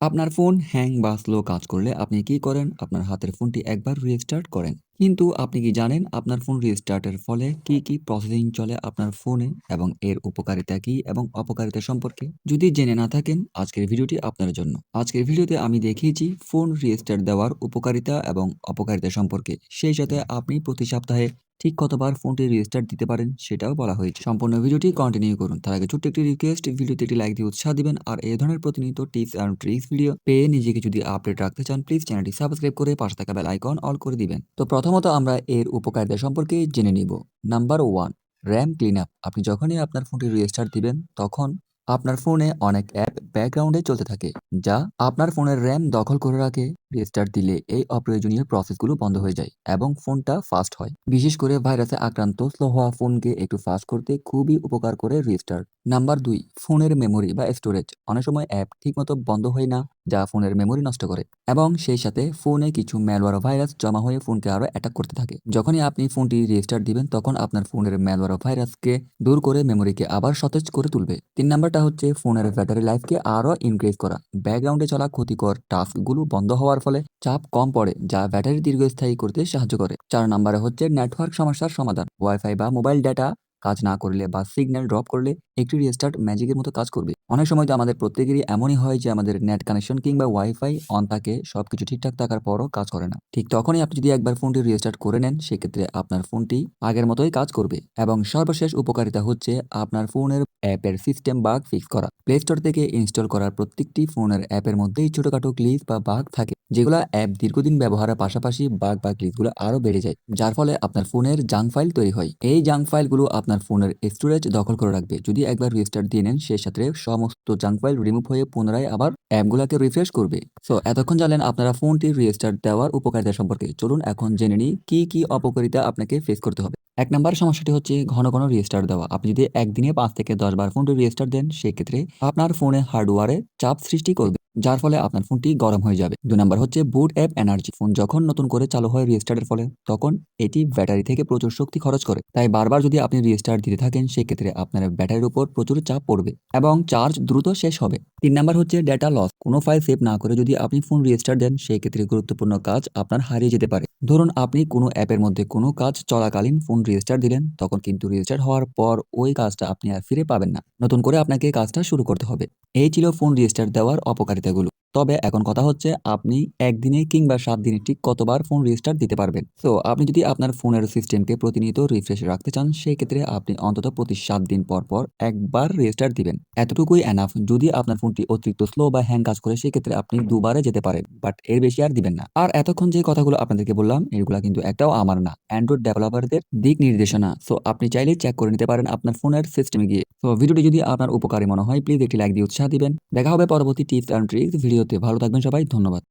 আপনার phone hang বা slow কাজ করলে আপনি কি করেন? আপনার হাতের ফোনটি একবার রিস্টার্ট করেন। কিন্তু আপনি কি জানেন আপনার ফোন রিস্টার্টের ফলে কি, কি প্রসেসিং চলে আপনার ফোনে এবং এর উপকারিতা কি এবং অপকারিতা সম্পর্কে? যদি জেনে না থাকেন আজকের ভিডিওটি আপনার জন্য। আজকের ভিডিওতে আমি দেখিয়েছি ফোন রিস্টার্ট দেওয়ার উপকারিতা এবং অপকারিতা সম্পর্কে। সেই সাথে আপনি প্রতি সপ্তাহে ঠিক কতবার ফোনটি রিস্টার্ট দিতে পারেন সেটাও বলা হয়েছে। সম্পূর্ণ ভিডিওটি কন্টিনিউ করুন। তার আগে ছোট্ট একটি রিকোয়েস্ট ভিডিওতে একটি লাইক দিয়ে উৎসাহ দিবেন আর এই ধরনের প্রতিনিয়ত টিপস অ্যান্ড ট্রিক্স ভিডিও পেয়ে নিজেকে যদি আপডেট রাখতে চান প্লিজ চ্যানেলটি সাবস্ক্রাইব করে পাশে থাকা বেল আইকন অল করে দিবেন। তো প্রথমত আমরা এর উপকারিতা সম্পর্কে জেনে নিব। Number one RAM clean up আপনি যখনই আপনার ফোনটি রিস্টার্ট দিবেন, তখন আপনার ফোনে অনেক অ্যাপ ব্যাকগ্রাউন্ডে চলতে থাকে, যা আপনার ফোনের র‍্যাম দখল করে রাখে। রিস্টার্ট দিলে এই অপ্রয়োজনীয় প্রসেসগুলো বন্ধ হয়ে যায় এবং ফোনটা ফাস্ট হয়। বিশেষ করে ভাইরাসে আক্রান্ত স্লো হওয়া ফোনকে একটু ফাস্ট করতে খুবই উপকার করে রিস্টার্ট। নাম্বার দুই, ফোনের মেমোরি বা স্টোরেজ অনেক সময় অ্যাপ ঠিকমতো বন্ধ হয় না, যা ফোনের মেমোরি নষ্ট করে এবং সেই সাথে ফোনে কিছু ম্যালওয়্যার ভাইরাস জমা হয়ে ফোনকে আরও অ্যাটাক করতে থাকে। যখনই আপনি ফোনটি রেজিস্টার দিবেন, তখন আপনার ফোনের ম্যালওয়্যার ভাইরাসকে দূর করে মেমোরিকে আবার সতেজ করে তুলবে। তিন নাম্বারটা হচ্ছে, ফোনের ব্যাটারি লাইফকে আরও ইনক্রিজ করা। ব্যাকগ্রাউন্ডে চলা ক্ষতিকর টাস্কগুলো বন্ধ হওয়ার ফলে চাপ কম পড়ে, যা ব্যাটারি দীর্ঘস্থায়ী করতে সাহায্য করে। চার নাম্বারে হচ্ছে নেটওয়ার্ক সমস্যার সমাধান। ওয়াইফাই বা মোবাইল ডেটা কাজ না করলে বা সিগন্যাল ড্রপ করলে একটি রিস্টার্ট ম্যাজিকের মতো কাজ করবে। অনেক সময় তো আমাদের প্রত্যেকেরই এমনই হয় যে আমাদের নেট কানেকশন কিংবা ওয়াইফাই অন থাকে, সবকিছু ঠিকঠাক থাকার পরও কাজ করে না। ঠিক তখনই আপনি যদি একবার ফোনটি রিস্টার্ট করে নেন, সেক্ষেত্রে আপনার ফোনটি আগের মতোই কাজ করবে এবং সর্বশেষ উপকারিতা হচ্ছে আপনার ফোনের অ্যাপের সিস্টেম বাগ ফিক্স করা। প্লে স্টোর থেকে ইনস্টল করার প্রত্যেকটি ফোনের অ্যাপের মধ্যেই ছোটখাটো গ্লিচ বা বাগ থাকে যেগুলা অ্যাপ দীর্ঘদিন ব্যবহারের পাশাপাশি বাঘ বা ক্লিকগুলো আরও বেড়ে যায়, যার ফলে আপনার ফোনের জাঙ্ক ফাইল তৈরি হয়। এই জাঙ্ক ফাইলগুলো আপনার ফোনের স্টোরেজ দখল করে রাখবে। যদি একবার রিস্টার্ট দিয়ে নেন সেই সাথে সমস্ত জাঙ্ক ফাইল রিমুভ হয়ে পুনরায় আবার অ্যাপগুলোকে রিফ্রেশ করবে। সো এতক্ষণ জানলেন আপনারা ফোনটি রিস্টার্ট দেওয়ার উপকারিতা সম্পর্কে। চলুন এখন জেনে নিই কি, কি অপকারিতা আপনাকে ফেস করতে হবে। এক নম্বর সমস্যাটি হচ্ছে ঘন, ঘন রিস্টার্ট দেওয়া। আপনি যদি একদিনে পাঁচ থেকে ১০ বার ফোনটি রিস্টার্ট দেন সেক্ষেত্রে আপনার ফোনে হার্ডওয়্যারে চাপ সৃষ্টি করবে। যার ফলে আপনার ফোনটি গরম হয়ে যাবে। দু নম্বর হচ্ছে বুট অ্যাপ এনার্জি। ফোন যখন নতুন করে চালু হয় রিস্টার্টের ফলে তখন এটি ব্যাটারি থেকে প্রচুর শক্তি খরচ করে। তাই বারবার যদি আপনি রিস্টার্ট দিতে থাকেন সেক্ষেত্রে আপনার ব্যাটারির উপর প্রচুর চাপ পড়বে এবং চার্জ দ্রুত শেষ হবে। ৩ নাম্বার হচ্ছে ডেটা লস। কোনো ফাইল সেভ না করে যদি আপনি ফোন রেজিস্টার দেন সেক্ষেত্রে গুরুত্বপূর্ণ কাজ আপনার হারিয়ে যেতে পারে। ধরুন আপনি কোনো অ্যাপের মধ্যে কোনো কাজ চলাকালীন ফোন রেজিস্টার দিলেন, তখন কিন্তু রেজিস্টার হওয়ার পর ওই কাজটা আপনি আর ফিরে পাবেন না। নতুন করে আপনাকে কাজটা শুরু করতে হবে। এই ছিল ফোন রেজিস্টার দেওয়ার অপকারিতাগুলো। তবে এখন কথা হচ্ছে আপনি একদিনে কিংবা সাত দিনে ঠিক কতবার ফোন রিস্টার্ট দিতে পারবেন। সো আপনি যদি আপনার ফোনের সিস্টেমকে প্রতিনিয়ত রিফ্রেশ রাখতে চান সেক্ষেত্রে আপনি অন্তত প্রতি সাত দিন পর, পর একবার রিস্টার্ট দিবেন। এতটুকুই এনাফ। যদি আপনার ফোনটি অতিরিক্ত স্লো বা হ্যাং কাজ করে সেক্ষেত্রে আপনি দুবারে যেতে পারেন। বাট এর বেশি আর দিবেন না। আর এতক্ষণ যে কথাগুলো আপনাদেরকে বললাম এগুলো কিন্তু একটাও আমার না। অ্যান্ড্রয়েড ডেভেলপারদের দিক নির্দেশনা। সো আপনি চাইলেই চেক করে নিতে পারেন আপনার ফোনের সিস্টেমে গিয়ে। সো ভিডিওটি যদি আপনার উপকারী মনে হয় প্লিজ একটি লাইক দিয়ে উৎসাহ দিবেন। দেখা হবে পরবর্তী টিপস অ্যান্ড ট্রিক্স ভিডিওতে। ভালো থাকবেন সবাই। ধন্যবাদ।